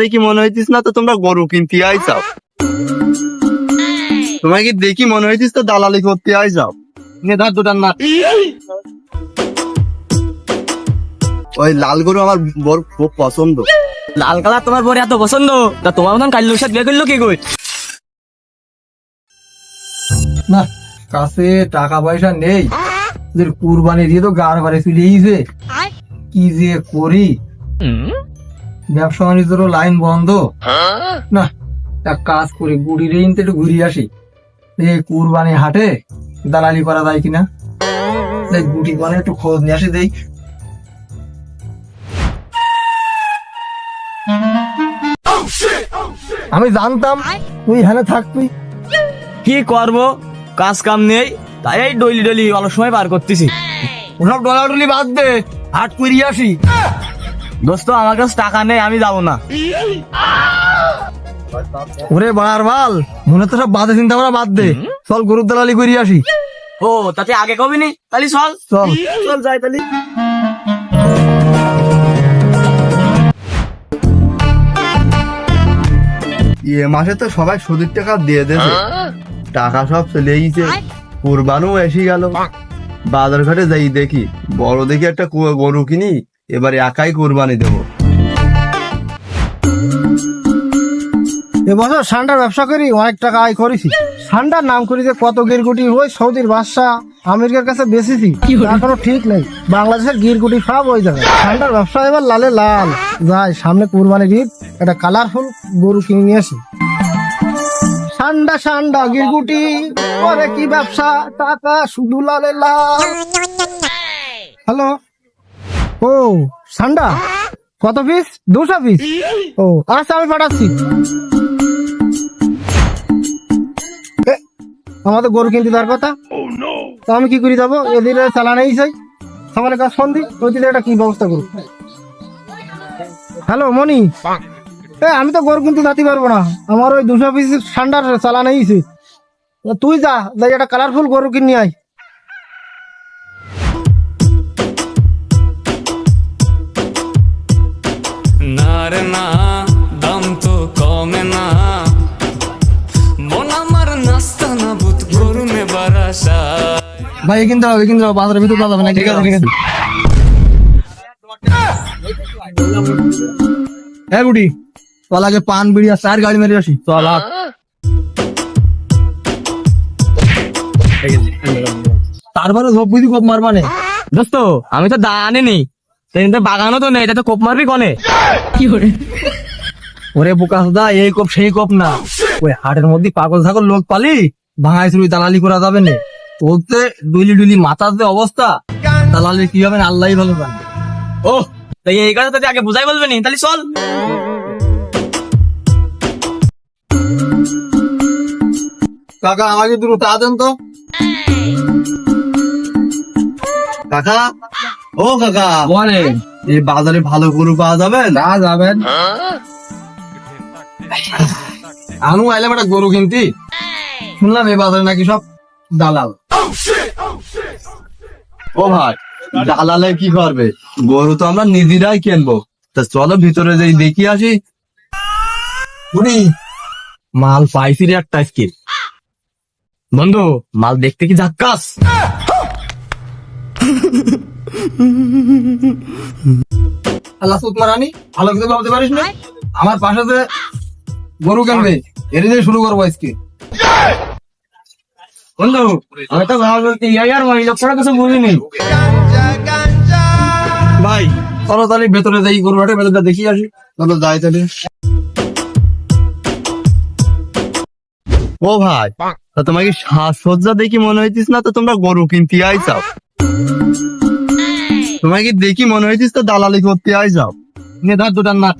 দেখি মনে হইতিস না তো তোমরা গরু কিনতে আইসাও তোমাকে দেখি মনে হইতিস তো দালালি করতে আইসাও নে ধর দুটার না ওই লাল গরু আমার বড় খুব পছন্দ। লাল কালার তোমার বড় এত পছন্দ? তা তোমার মতন কাল্লুর সাথে বিয়ে করল কি কই? না কাছে টাকা পয়সা নেই। যে কুরবানি দিয়ে তো গার বাড়ি ফিরে গেছে কি যে করি? ব্যবসা বাণিজ্যেরও লাইন বন্ধ। না এক কাজ করি গুড়ি রেইন একটু ঘুরিয়ে আসি। এই কুরবানি হাটে দালালি করা যায় কিনা? গুটি মানে একটু খোঁজ নিয়ে আসি দেই। আমি জানতাম তুই এখানে থাকবি কি করব? কাজ কাম নেই তাই এই ডলি ডলি অল্প সময় পার করতেছি। ওসব ডলাডলি বাদ দে হাট করিয়ে আসি। দোস্ত আমার কাছে টাকা নেই আমি যাব না। ওরে বার বাল মনে তো সব বাজে চিন্তা ভাবনা বাদ দে। চল গরুর দালালি করিয়ে আসি। ও তাতে আগে কবি নি? তাহলে চল। চল। চল যাই তাহলে। এ মাসে তো সবাই সুদের টাকা দিয়ে দেবে। টাকা সব চলে গেছে কুরবানও এসে গেল। বাজার ঘাটে যাই দেখি। বড় দেখি একটা গরু কিনি। এবার একাই কোরবানি দেবো। এবছর সান্ডার ব্যবসা করি অনেক টাকা আয় করেছি। সান্ডার নাম করি যে কত গিরগুটি ওই সৌদির বাদশা আমেরিকার কাছে বেচেছি এখনও ঠিক নেই। বাংলাদেশের গিরগুটি সব ওই জায়গায় সান্ডার ব্যবসা এবার লালে লাল। যাই সামনে কুরবানি ঈদ একটা কালারফুল গরু কিনে নিয়ে আসি। সান্ডা সান্ডা গিরগুটি করে কি ব্যবসা? টাকা শুধু লালে লাল। হ্যালো ও, সান্ডা? কত পিস দুশো পিস ও আচ্ছা আমি পাঠাচ্ছি। আমাদের গরু কিনতে তার কথা? তো আমি কি করি যাব? এদিকে চালানেই চাই সবার কাছে ফোন দিই, ওই দিকে একটা কি ব্যবস্থা করুক। হ্যালো মনি এ, আমি তো গরু কিনতে যেতে পারব না। আমার ওই দুশো পিস ঠান্ডার চালানেই তুই যা একটা কালারফুল গরু কিনে আয়। ভাই কিনতে হবে কিনতে হবে বাজারের ভিতর যাবে না ঠিক আছে ঠিক আছে। হ্যাঁ বুড়ি চল আগে পান বিড়ি আর চার গাড়ি মেরে আসি। চল আট তারপরে ঝোপ বুঝি কোপ মার মানে দোস্ত আমি তো দা আনিনি। বাগানও তো নেই তো কোপ মারবি কনে? কি করে? ওরে বোকাস দা এই কোপ সেই কোপ না। ওই হাটের মধ্যে পাগল ছাগল লোক পালি ভাঙাই চুরি দালালি করা যাবে না। বলতে ডুলি ডুলি মাথার যে অবস্থা দালালি কি হবে না? আল্লাহই ভালো জানে। ও। তাই এই কথা তো আগে বুঝাই বলবে নি? তাহলে চল। কাকা আমাকে দুটো তা দেন তো। কাকা? ও কাকা। বলেন এই বাজারে ভালো গরু পাওয়া যাবে? না যাবেন আনু আইলাম একটা গরু কিনতি। শুনলাম এই বাজারে নাকি সব দালাল। ও ভাই দালালে কি করবে? গরু তো আমরা নিজেরাই তা চলো ভিতরে যাই, দেখি আসি। বুড়ি মাল পাইছি রে একটা আজকে। বন্ধু, মাল দেখতে কি ঝাক্কাস আল্লাহ ভালো কিছু ভাবতে পারিস না? আমার পাশে গরু কেনবে এর দিয়ে শুরু করব আজকে। ভাই ভেতরটা দেখি আসি। যাই তাহলে। ও ভাই, তা তোমাকে সাজসজ্জা দেখি মনে হইতিস না তো তোমরা গরু কিনতে আইসাও তোমাকে দেখি মনে হইতিস তো দালালি করতে আইসাও নে ধর দুটার না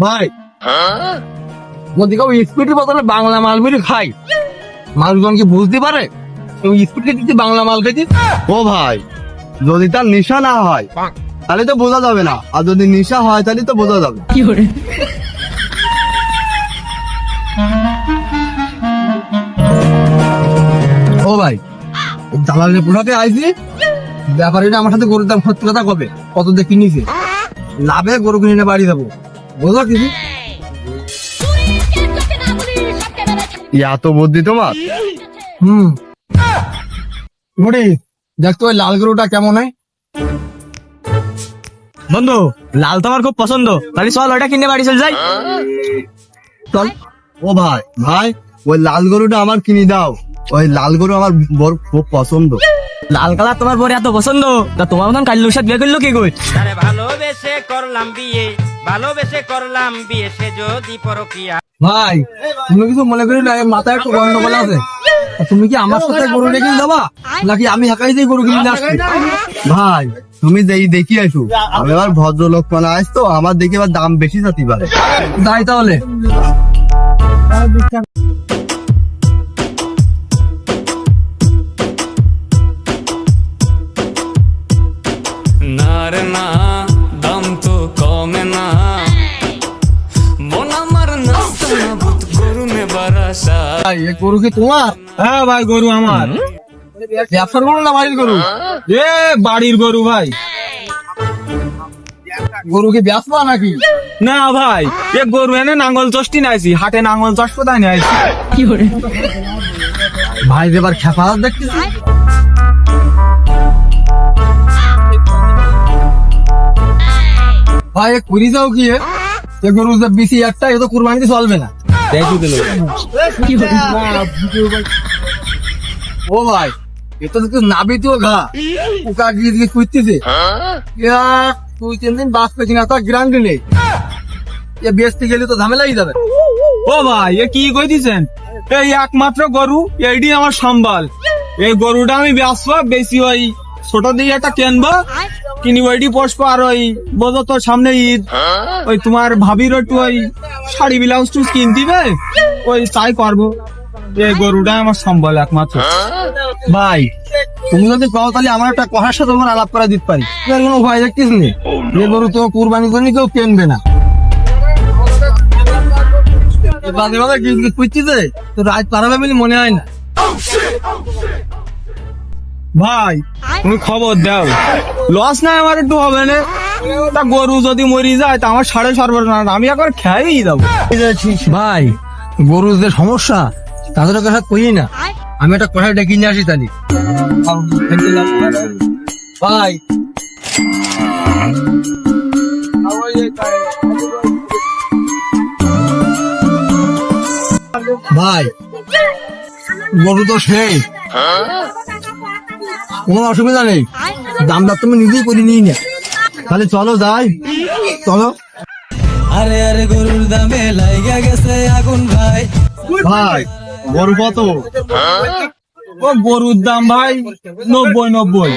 ভাই কেউ স্পিডের বদলে বাংলা খাই। মানুষজন কি বুঝতে পারে? তুমি স্পিড খেতে বাংলা মাল খেতে? ও ভাই যদি তার নেশা না হয় তাহলে তো বোঝা যাবে না। আর যদি নেশা হয় তাহলে তো বোঝা যাবে। ও ভাই দালালের পোড়াতে আইছি ব্যাপারীটা আমার সাথে গরুর দাম সত্যি কথা কবে? কত দিয়ে কিনিছে? লাভে গরু কিনে নিয়ে বাড়ি যাব। বুঝলো কিছু এত বুদ্ধি তোমার। হুম। মুড়ি দেখ তো ওই লাল গরুটা কেমন হয়। বন্ধু লাল তো আমার খুব পছন্দ। তাহলে চল ওটা কিনে বাড়ি চল যাই। চল। ও ভাই ভাই ওই লাল গরুটা আমার কিনে দাও। ওই লাল গরু আমার বড় খুব পছন্দ। লাল কালার তোমার পরে এত পছন্দ। তা তোমার মতন কাল্লুর সাথে বিয়ে করল কি কই? আরে ভালোবেসে করলাম বিয়ে। ভালোবেসে করলাম বিয়ে, সে যদি পরকিয়া। ভাই, তুমি কিছু মনে করি না মাথায় একটু গন্ডগোল আছে। তুমি কি আমার সাথে গরু রেখে যাবা? নাকি আমি হাঁকাই দিয়ে গরু কিনে আসছি? ভাই, তুমি যেই দেখি আসো আমি আবার ভদ্রলোক মানে আস তো, আমার দেখে আবার দাম বেশি যাতে পারে তাই তাহলে। গরু কি তোমার? হ্যাঁ ভাই গরু আমার। ব্যবসার গরু না বাড়ির গরু? এ বাড়ির গরু ভাই। গরু কি ব্যবসা নাকি? না ভাই এ গরু এনে নাঙ্গল চষ্টি নাইছি হাটে নাঙ্গল চষ কোথায় নাইছি ভাই এবার খেপা দেখতেছি। ভাই কুড়ি যাও কি এ? গরু বেশি একটা এ তো কুরবানিতে চলবে না। দেখি দিল। ও ভাই এ তো দেখতে নাবিতেও ঘা। পোকা গিয়ে দিয়ে কুইতেছে দুই তিন দিন বাস পেছি না তো নেই। এ বেচতে গেলে তো ঝামেলাই যাবে। ও ভাই এ কি কই দিছেন? এই একমাত্র গরু এইটি আমার সম্বল এই গরুটা আমি বেচবো বেশি ওই ছোট দিয়ে একটা কিনবো। কিনি ওইটি পোষবো আর ওই বোঝো তো সামনে ঈদ। ওই তোমার ভাবির একটু ওই শাড়ি, ব্লাউজ টুজ কিন দিবে? ওই তাই করব। এই গরুটা আমার সম্বল একমাত্র। ভাই, তুমি যদি পাও তাহলে আমার একটা কথার সাথে তোমার আলাপ করা দিতে পারি। কোনো ভয় দেখতিস নি? যে গরু তো কুরবানি জন্য কেউ কেনবে না। বাজে বাজে গিয়ে গিয়ে তো রাত পারাবে বলে মনে হয় না। ভাই, তুমি খবর দাও। লস না আমার একটু হবে না। তা গরু যদি মরি যায়, তা আমার সাড়ে সর্বনাশ আমি একবার খেয়েই যাব। ভাই, গরুর যে সমস্যা, তাদের কথা কই না। আমি একটা কথা ডেকে নিয়ে আসি তালি ভাই। ভাই, গরু তো সেই। কোনো অসুবিধা নেই। দামটা তুমি নিজেই করে নিই না। তাহলে চলো যাই। চলো। আরে আরে গরুর দামে লাইগা গেছে আগুন ভাই। ভাই গরু কত? ও গরুর দাম ভাই নব্বই নব্বই।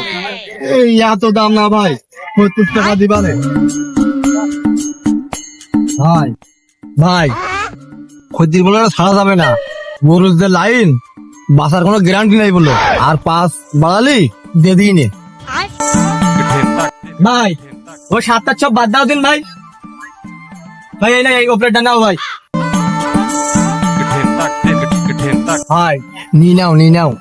এই এত দাম না ভাই সত্তর টাকা দিবানে ভাই ভাই খদ্দির বলে ছাড়া যাবে না। গরুর যে লাইন বাসার কোনো গ্যারান্টি নাই বলল। আর পাঁচ বাড়ালি, দিয়ে দিই নে। ভাই ও সাতটা চপ বাদ দাও দিন ভাই। ভাই, এই না, এই ওপরেরটা নাও ভাই। ভাই নি নাও নি নাও।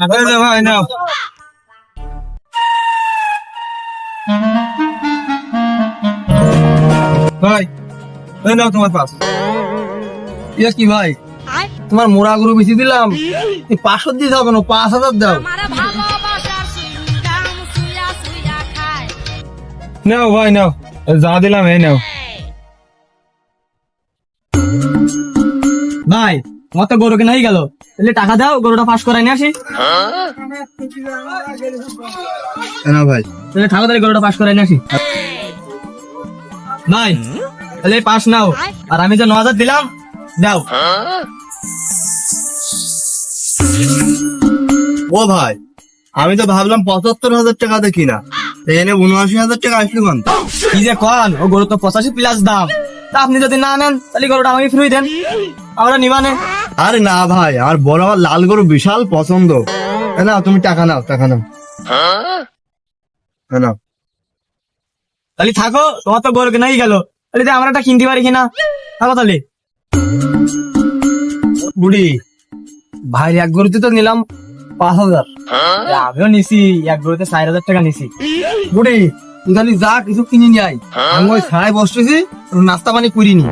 এই ভাই, নাও। ভাই এই নাও তোমার পাস ইয়ে কি ভাই? তোমার মোড়া গরু বেশি দিলাম। এই পাঁচশো দিয়ে দাও কেন? পাঁচ হাজার দাও। আমার নাও ভাই নাও। যা দিলাম এই নাও। ভাই তোমার তো গরু কেনাই গেল। তাহলে টাকা দাও গরুটা পাস করাই নিয়ে আসি। না ভাই। তাহলে থাকো তাহলে গরুটা পাস করাই নিয়ে আসি। ভাই তাহলে পাস নাও। আর আমি যে ন হাজার দিলাম দাও ও ভাই, আমি তো ভাবলাম পঁচাত্তর হাজার টাকাতে কিনা। এনে উনআশি হাজার টাকা আসলো কেন? কি যে কন? ও গরু তো পঁচাশি প্লাস দাম। তা আপনি যদি না নেন, তাহলে গরুটা আমি ফ্রি দেন। আমরা নিবানে আরে না ভাই আমার বড় আমার লাল গরু বিশাল পছন্দ। না তুমি টাকা নাও টাকা নাও। নাও। তাহলে থাকো তোমার তো গরু কেনাই গেল। তাহলে যে আমরা একটা কিনতে পারি কিনা? থাকো তাহলে। বুড়ি ভাই এক গরুতে তো নিলাম পাঁচ হাজার। আমিও নিছি এক গরুতে চার হাজার টাকা নিছি। বুড়ি তুই খালি যা কিছু কিনে নিয়ে আয়। আমি ওই ছায় বসতেছি নাস্তা পানি করিনি।